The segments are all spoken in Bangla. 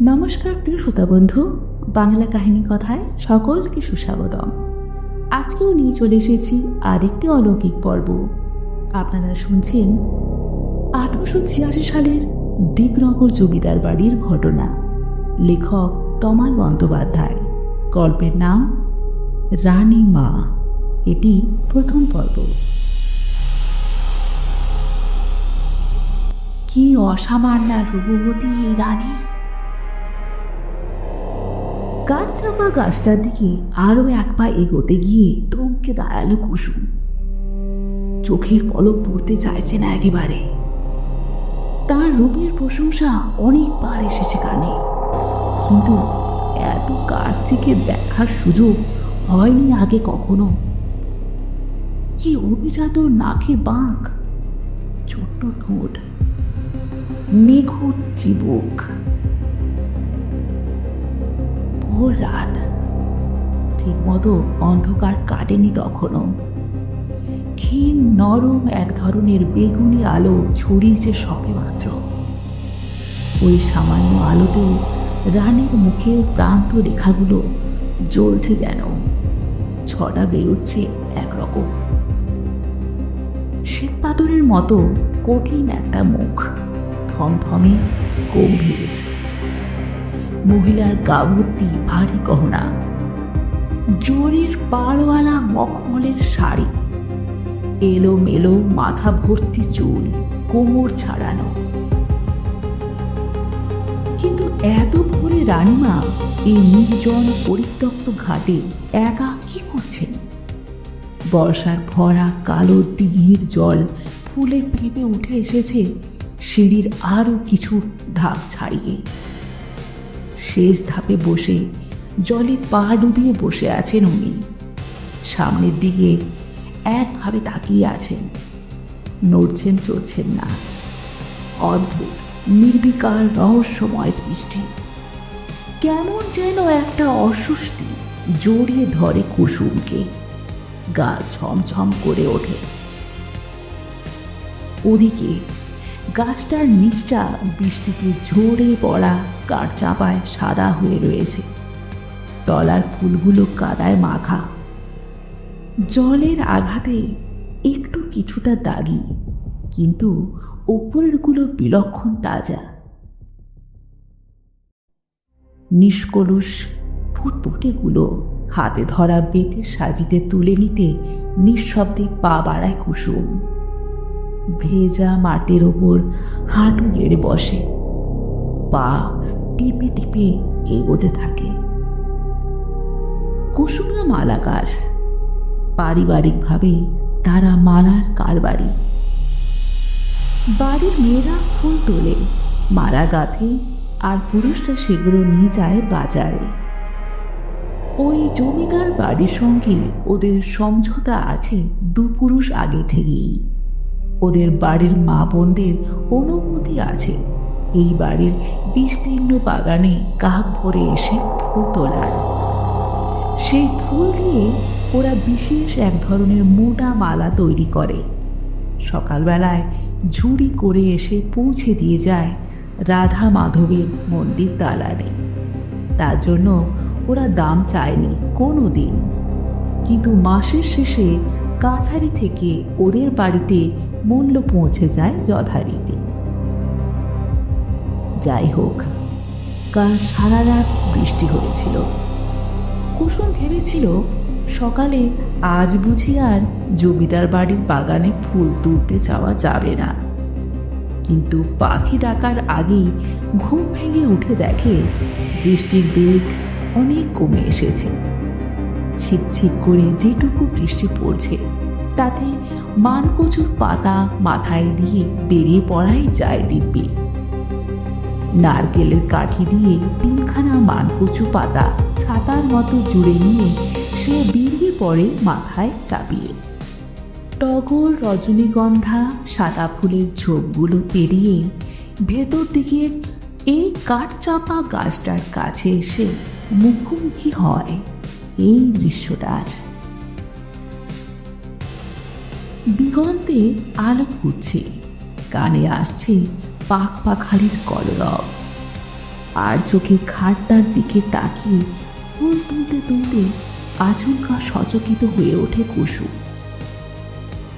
নমস্কার প্রিয় শ্রোতা বন্ধু, বাংলা কাহিনী কথায় সকলকে সুস্বাগতম। আজকেও নিয়ে চলে এসেছি আরেকটি অলৌকিক পর্ব। আপনারা শুনছেন আঠারোশো ছিয়াশি সালের দিগনগর জমিদার বাড়ির ঘটনা। লেখক তমাল বন্দ্যোপাধ্যায়। গল্পের নাম রানী মা। এটি প্রথম পর্ব। কি অসামান্য রূপবতী এই রানী কাঠচাপা গাছটার দিকে আরও এক পা এগোতে গিয়ে থমকে দাঁড়াল কুসুম। চোখের পলক পড়তে চাইছে না একেবারে। তার রূপের প্রশংসা অনেকবার এসেছে কানে। কিন্তু এত কাছ থেকে দেখার সুযোগ হয়নি আগে কখনো। কি অভিজাত নাকের বাঁক, ছোট্ট ঠোঁট, নিখুঁত চিবুক। ভোর রাত ঠিক মতো অন্ধকার কাটেনি তখনও ক্ষীণ নরম এক ধরনের বেগুনি আলো ছড়িয়েছে সবে মাত্র। ওই সামান্য আলোতেও রানীর মুখের প্রান্ত রেখাগুলো জ্বলছে যেন। ছটা বেরোচ্ছে একরকম। শ্বেত পাথরের মতো কঠিন একটা মুখ, থমথমে গম্ভীর। মহিলার গা ভর্তি ভারী গহনা। জরির পাড়ওয়ালা মখমলের শাড়ি। এলো মেলো মাথা ভর্তি চুল, কোমর ছাড়ানো। কিন্তু এত ভোরে রানীমা এই নির্জন পরিত্যক্ত ঘাটে একা কি করছেন বর্ষার ভরা কালো দিঘির জল ফুলে ফেপে উঠে এসেছে সিঁড়ির আরও কিছু ধাপ ছাড়িয়ে। শেষ ধাপে বসে জলে পা ডুবিয়ে বসে আছেন উনি। সামনের দিকে একভাবে তাকিয়ে আছেন। নড়ছেন, চড়ছেন না। অদ্ভুত, নির্বিকার রহস্যময় দৃষ্টি। কেমন যেন একটা অস্বস্তি জড়িয়ে ধরে কুসুমকে। গা ছমছম করে ওঠে। ওদিকে গাছটার নিচটা বৃষ্টিতে ঝরে পড়া কাঠ চাপায় সাদা হয়ে রয়েছে। তলার ফুলগুলো কাদায় মাখা। জলের আঘাতে একটু কিছুটা দাগি, কিন্তু ওপরেরগুলো বিলক্ষণ তাজা। নিষ্কলুষ ফুটফুটেগুলো হাতে ধরা বেতের সাজিতে তুলে নিতে নিঃশব্দে পা বাড়ায় কুসুম। ভেজা মাটির ওপর হাঁটু গেড়ে বসে। পা টিপে টিপে এগোতে থাকে। কুসুমরা মালাকার। পারিবারিকভাবে তারা মালার কারবারি। বাড়ির মেয়েরা ফুল তোলে, মালা গাঁথে আর পুরুষরা সেগুলো নিয়ে যায় বাজারে। ওই জমিদার বাড়ির সঙ্গে ওদের সমঝোতা আছে দু পুরুষ আগে থেকেই। ওদের বাড়ির মা বোনদের অনুমতি আছে। এই বাড়ির বিস্তীর্ণ বাগানে কাক ভরে এসে ফুল তোলার। সেই ফুল দিয়ে ওরা বিশেষ এক ধরনের মোটা মালা তৈরি করে। সকালবেলায় ঝুড়ি করে এসে পৌঁছে দিয়ে যায় রাধা মাধবের মন্দির দালানে। তার জন্য ওরা দাম চায়নি কোনো দিন কিন্তু মাসের শেষে কাছারি থেকে ওদের বাড়িতে মূল্য পৌঁছে যায় যথারীতি। যাই হোক, কাল সারা রাত বৃষ্টি হয়েছিল। কুসুম ভেবেছিল, সকালে আজ বুঝি আর জমিদার বাড়ির বাগানে ফুল তুলতে যাওয়া যাবে না। কিন্তু পাখি ডাকার আগেই ঘুম ভেঙে উঠে দেখে বৃষ্টির বেগ অনেক কমে এসেছে। ছিপছিপ করে যেটুকু বৃষ্টি পড়ছে, তাতে মানকচুর পাতা মাথায় দিয়ে বেরিয়ে পড়াই যায় দিব্যি। নারকেলের কাঠি দিয়ে তিনখানা মানকচু পাতা ছাতার মতো জুড়ে নিয়ে সে বেরিয়ে পড়ে মাথায় চাপিয়ে। টগর রজনীগন্ধা সাদা ফুলের ঝোপগুলো পেরিয়ে ভেতর দিকের এই কাঠচাপা গাছটার কাছে এসে মুখোমুখি হয় এই দৃশ্যটার দিগন্তে আলো ফুটছে কানে আসছে পাক পাখালির কলরব। আর চোখে খাটটার দিকে তাকিয়ে ফুল তুলতে তুলতে আচমকা সচকিত হয়ে ওঠে কুসু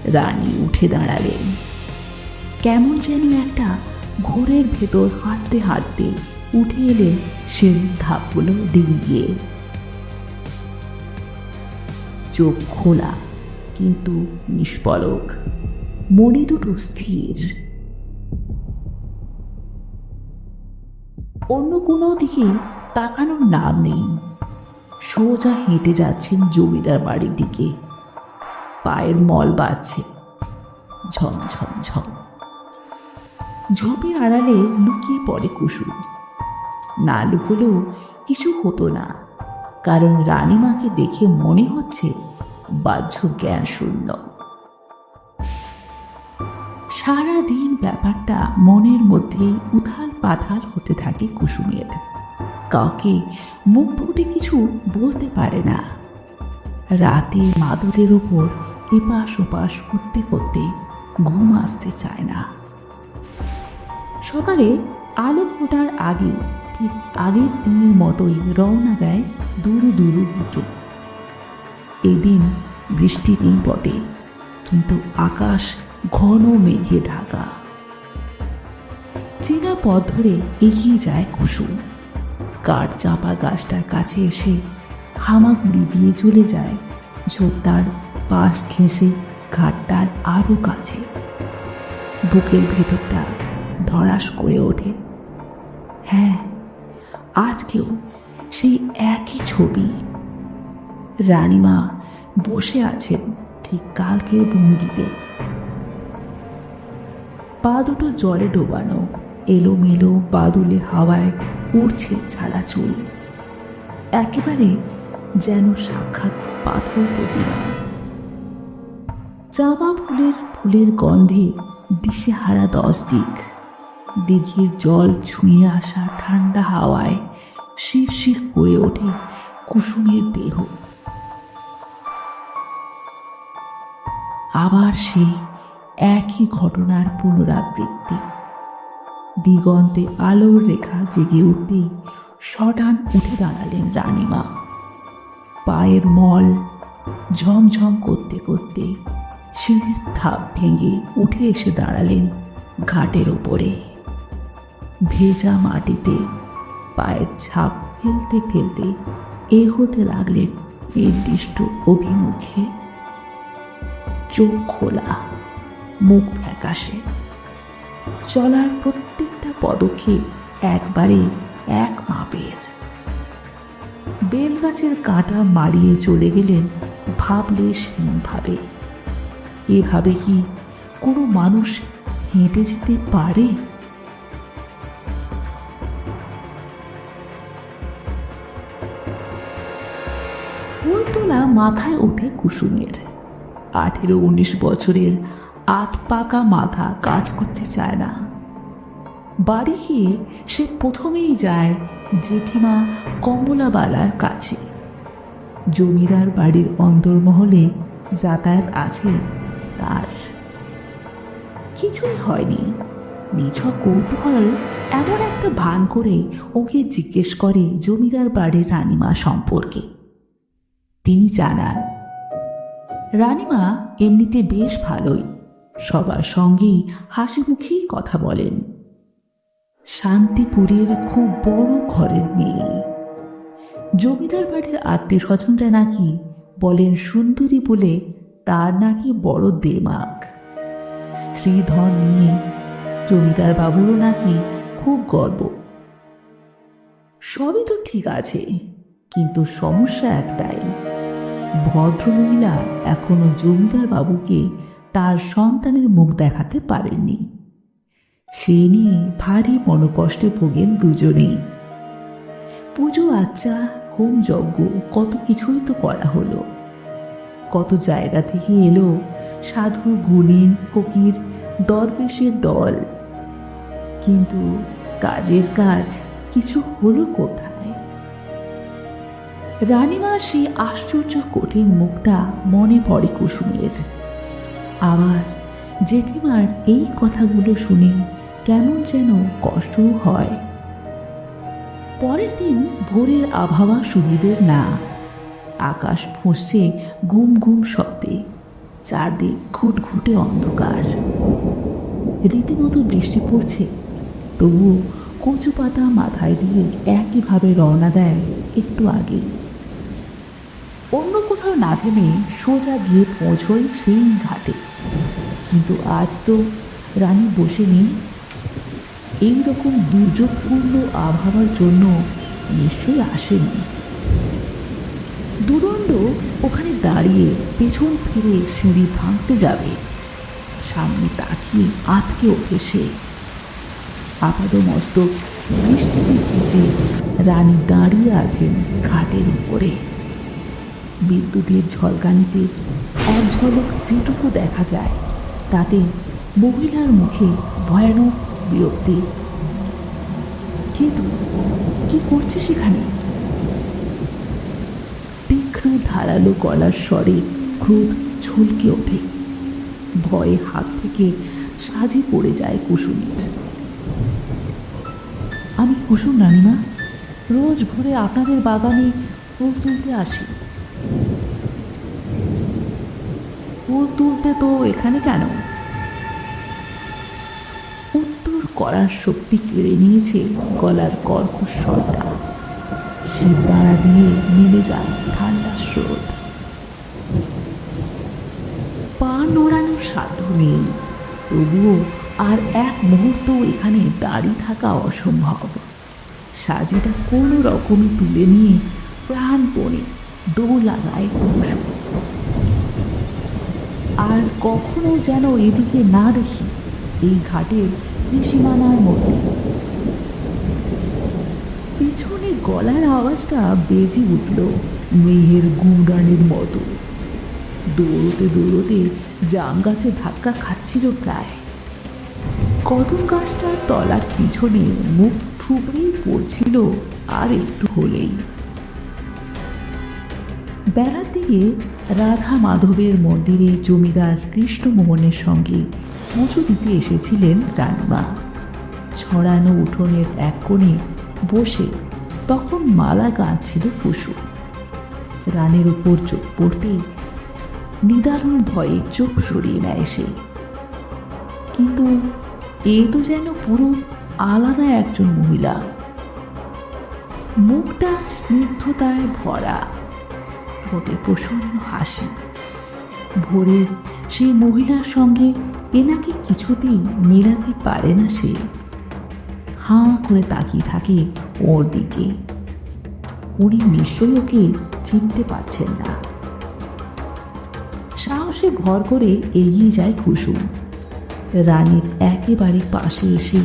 রানী উঠে দাঁড়ালেন। কেমন যেন একটা ঘোরের ভেতর হাঁটতে হাঁটতে উঠে এলেন সিঁড়ির ধাপগুলো ডিঙিয়ে চোখ খোলা, কিন্তু নিষ্পলক মনে দুটো স্থির। অন্য কোনো দিকে তাকানোর নাম নেই। সোজা হেঁটে যাচ্ছেন জমিদার বাড়ির দিকে। পায়ের মল বাজছে ঝম ঝম ঝোপের আড়ালে লুকিয়ে পড়ে কুসুম। না লুকোলেও কিছু হতো না। কারণ রানীমাকে দেখে মনে হচ্ছে বাহ্য জ্ঞান শূন্য। সারাদিন ব্যাপারটা মনের মধ্যে উথাল পাথাল হতে থাকে কুসুমের। কাউকে মুখ ফুটে কিছু বলতে পারে না। রাতে মাদুরের ওপর এপাশ ওপাশ করতে করতে ঘুম আসতে চায় না। সকালে আলো ফোটার আগে ঠিক আগের দিনের মতোই রওনা দেয় দুরু দুরু বুকে। এদিন বৃষ্টি নেই বটে, কিন্তু আকাশ ঘন মেঘে ঢাকা। চেনা পথ ধরে এগিয়ে যায় কুসুম। কাঠ চাপা গাছটার কাছে এসে হামাগুড়ি দিয়ে চলে যায়। ঝোপটার পাশ ঘেঁষে ঘাটটার আরও কাছে। বুকের ভেতরটা ধরাস করে ওঠে। হ্যাঁ আজকেও সেই একই ছবি। রানীমা বসে আছেন ঠিক কালকের ভঙ্গিতে। পা দুটো জলে ডোবানো এলোমেলো বাদুলে হাওয়ায় উড়ছে ছাড়া চুল। একেবারে যেন সাক্ষাৎ পাথর প্রতিমা। চাপা ফুলের ফুলের গন্ধে দিশেহারা দশ দিক। দিঘির জল ছুঁয়ে আসা ঠান্ডা হাওয়ায় শিরশির করে ওঠে কুসুমের দেহ। আবার সেই একই ঘটনার পুনরাবৃত্তি। দিগন্তে আলোর রেখা জেগে উঠতেই সটান উঠে দাঁড়ালেন রানীমা। পায়ের মল ঝমঝম করতে করতে সিঁড়ির থাপ ভেঙে উঠে এসে দাঁড়ালেন ঘাটের ওপরে। ভেজা মাটিতে পায়ের ছাপ ফেলতে ফেলতে এ হতে লাগলেন নির্দিষ্ট অভিমুখে। চোখ খোলা, মুখ ফ্যাকাশে। চলার প্রত্যেকটা পদক্ষেপ একবারে এক মাপের। বেলগাছের কাঁটা মারিয়ে চলে গেলেন ভাবলে ভাবলেশহীনভাবে এভাবে কি কোনো মানুষ হেঁটে যেতে পারে? ফুলতোলা মাথায় ওঠে কুসুমের। আঠেরো উনিশ বছরের আত পাকা মাথা কাজ করতে চায় না। বাড়ি গিয়ে সে প্রথমেই যায় জেঠিমা কমলাবালার কাছে। জমিদার বাড়ির অন্দরমহলে যাতায়াত আছে তার। কিছুই হয়নি। নিছক কৌতূহল এমন একটা ভান করে ওকে জিজ্ঞেস করে জমিদার বাড়ির রানীমা সম্পর্কে। তিনি জানান, রানীমা এমনিতে বেশ ভালোই। সবার সঙ্গেই হাসি মুখেই কথা বলেন। শান্তিপুরের খুব বড় ঘরের মেয়ে। জমিদার বাড়ির আত্মীয় স্বজনরা নাকি বলেন সুন্দরী বলে তার নাকি বড় দেমাক। স্ত্রী ধন নিয়ে জমিদার বাবুরও নাকি খুব গর্ব। সবই তো ঠিক আছে, কিন্তু সমস্যা একটাই। ভদ্রমহিলা এখনও জমিদার বাবুকে তার সন্তানের মুখ দেখাতে পারেননি। সে নিয়ে ভারী মনোকষ্টে ভোগেন দুজনেই। পুজো আচ্চা হোম যজ্ঞ, কত কিছুই তো করা হলো। কত জায়গা থেকে এলো সাধু, গুণিন, ফকির, দরবেশের দল। কিন্তু কাজের কাজ কিছু হলো কোথায়? রানীমার সেই আশ্চর্য, কঠিন মুখটা মনে পড়ে কুসুমের। আবার জেঠিমার এই কথাগুলো শুনে কেমন যেন কষ্টও হয়। পরের দিন ভোরের আবহাওয়া সুবিধের না। আকাশ ফুঁসছে ঘুম ঘুম শব্দে, চারদিক ঘুটঘুটে অন্ধকার। রীতিমতো বৃষ্টি পড়ছে তবু কচু পাতা মাথায় দিয়ে একইভাবে রওনা দেয় একটু আগে অন্য কোথাও না থেমে সোজা গিয়ে পৌঁছয় সেই ঘাটে। কিন্তু আজ তো রানী বসে নেই এই রকম দুর্যোগপূর্ণ আবহাওয়ার জন্য নিশ্চয়ই আসেনি দুদণ্ড ওখানে দাঁড়িয়ে পেছন ফিরে সিঁড়ি ভাঙতে যাবে। সামনে তাকিয়ে আটকে ওঠে সে। আপাদমস্তক বৃষ্টিতে ভিজে রানী দাঁড়িয়ে আছেন ঘাটের উপরে। বিদ্যুতের ঝলকানিতে এক ঝলক যেটুকু দেখা যায়। তাতে মহিলার মুখে ভয়ানক বিরক্তি। কে তুই? কি করছিস এখানে? তীক্ষ্ণ ধারালো গলার স্বরে ক্রোধ ছলকে ওঠে। ভয়ে হাত থেকে সাজে পড়ে যায় কুসুমের। আমি কুসুম, রানিমা। রোজ ভোরে আপনাদের বাগানে ফুল তুলতে আসি। ফুল তুলতে তো এখানে কেন? উত্তর করার শক্তি কেড়ে নিয়েছে গলার কর্কশ স্বরটা। শীত দাঁড়া দিয়ে নেমে যায় ঠান্ডা স্রোত। পা নড়ানোর সাধ্য নেই। তবুও আর এক মুহূর্ত এখানে দাঁড়িয়ে থাকা অসম্ভব। সাজিটা কোনো রকমে তুলে নিয়ে প্রাণপণে দৌড় লাগায় কুসুম আর কখনো যেন এদিকে না দেখি এই ঘাটের ত্রিসীমানার মধ্যে। পিছনে গলার আওয়াজটা বেজে উঠল মেহের গুঁড়ানের মতো। দৌড়তে দৌড়তে জাম গাছে ধাক্কা খাচ্ছিল প্রায়। কদম গাছটার তলার পিছনে মুখ থুবড়েই পড়ছিল আর একটু হলেই। বেলার দিকে রাধা মাধবের মন্দিরে জমিদার কৃষ্ণমোহনের সঙ্গে পুজো দিতে এসেছিলেন রানীমা। ছড়ানো উঠোনের এক কোণে বসে তখন মালা গাঁথছিল পশু। রানের উপর চোখ পড়তেই নিদারুণ ভয়ে চোখ সরিয়ে নেয় সে। কিন্তু এ তো যেন পুরো আলাদা একজন মহিলা। মুখটা স্নিগ্ধতায় ভরা। ঠোঁটে প্রসন্ন হাসি। ভোরের সেই মহিলার সঙ্গে এনাকে কিছুতেই মেলাতে পারে না সে। হাঁ করে তাকিয়ে থাকে ওর দিকে। উনি নিশ্চয়ই ওকে চিনতে পারছেন না। সাহসে ভর করে এগিয়ে যায় কুসুম। রানীর একেবারে পাশে এসে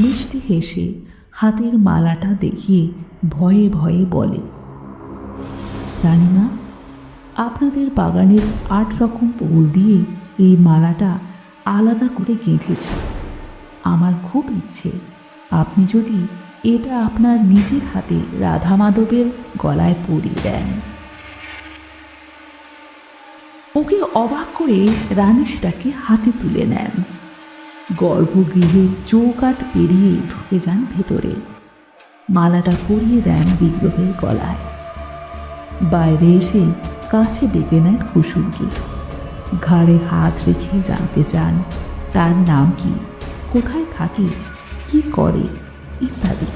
মিষ্টি হেসে হাতের মালাটা দেখিয়ে ভয়ে ভয়ে বলে রানীমা, আপনাদের বাগানের আট রকম ফুল দিয়ে এই মালাটা আলাদা করে গেঁথেছি। আমার খুব ইচ্ছে, আপনি যদি এটা আপনার নিজের হাতে রাধা মাধবের গলায় পরিয়ে দেন। ওকে অবাক করে রানী সেটাকে হাতে তুলে নেন। গর্ভগৃহে চৌকাট পেরিয়ে ঢুকে যান ভেতরে। মালাটা পরিয়ে দেন বিগ্রহের গলায়। বাইরে এসে কাছে ডেকে নেন কুসুমকে। ঘাড়ে হাত রেখে জানতে চান, তার নাম কি, কোথায় থাকে, কি করে, ইত্যাদি।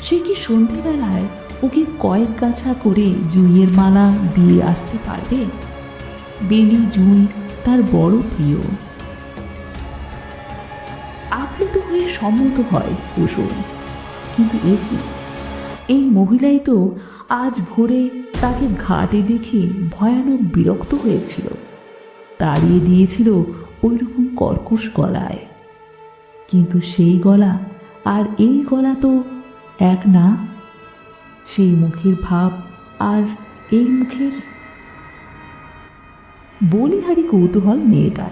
সে কি সন্ধেবেলায় ওকে কয়েক গাছা করে জুঁইয়ের মালা দিয়ে আসতে পারবে? বেলি জুঁই তার বড় প্রিয়। আপ্লুত হয়ে সম্মত হয় কুসুম, কিন্তু এ কি? এই মহিলাই তো আজ ভোরে তাকে ঘাটে দেখে ভয়ানক বিরক্ত হয়েছিল। তাড়িয়ে দিয়েছিল ওই রকম কর্কশ গলায়। কিন্তু সেই গলা আর এই গলা তো এক না। সেই মুখের ভাব আর এই মুখের বলিহারি কৌতূহল মেয়েটার।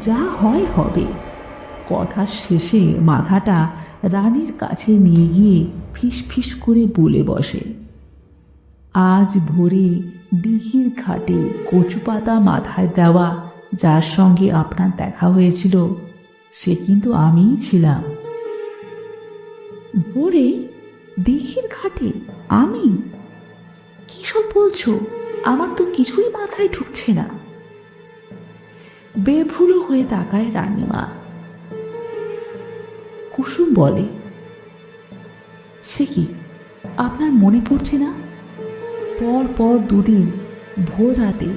যা হয় হবে। কথার শেষে মাথাটা রানীর কাছে নিয়ে গিয়ে ফিস ফিস করে বলে বসে। আজ ভোরে দিঘির ঘাটে কচুপাতা মাথায় দেওয়া যার সঙ্গে আপনার দেখা হয়েছিল, সে কিন্তু আমিই ছিলাম। ভোরে দিঘির ঘাটে আমি? কি সব বলছো? আমার তো কিছুই মাথায় ঢুকছে না। বেভুলো হয়ে তাকায় রানীমা। কুসুম বলে, সে কি, আপনার মনে পড়ছে না? পর পর দুদিন, ভোর রাতে,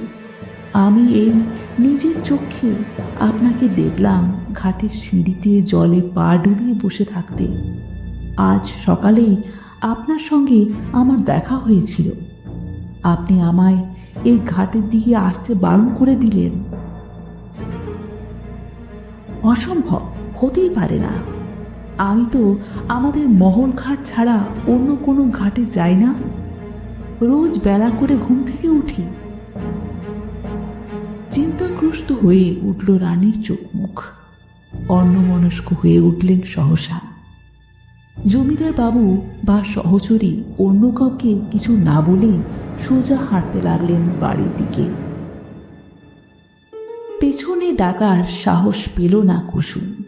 আমি এই নিজের চোখে আপনাকে দেখলাম ঘাটের সিঁড়িতে জলে পা ডুবিয়ে বসে থাকতে। আজ সকালেই আপনার সঙ্গে আমার দেখা হয়েছিল। আপনি আমায় এই ঘাটের দিকে আসতে বারণ করে দিলেন। অসম্ভব, হতেই পারে না। আমি তো আমাদের মহল ঘাট ছাড়া অন্য কোনো ঘাটে যাই না। রোজ বেলা করে ঘুম থেকে উঠি। চিন্তাগ্রস্ত হয়ে উঠল রানীর চোখ মুখ অন্যমনস্ক হয়ে উঠলেন সহসা। জমিদার বাবু বা সহচরী অন্য কাউকে কিছু না বলেই সোজা হাঁটতে লাগলেন বাড়ির দিকে। পেছনে ডাকার সাহস পেল না কুসুম।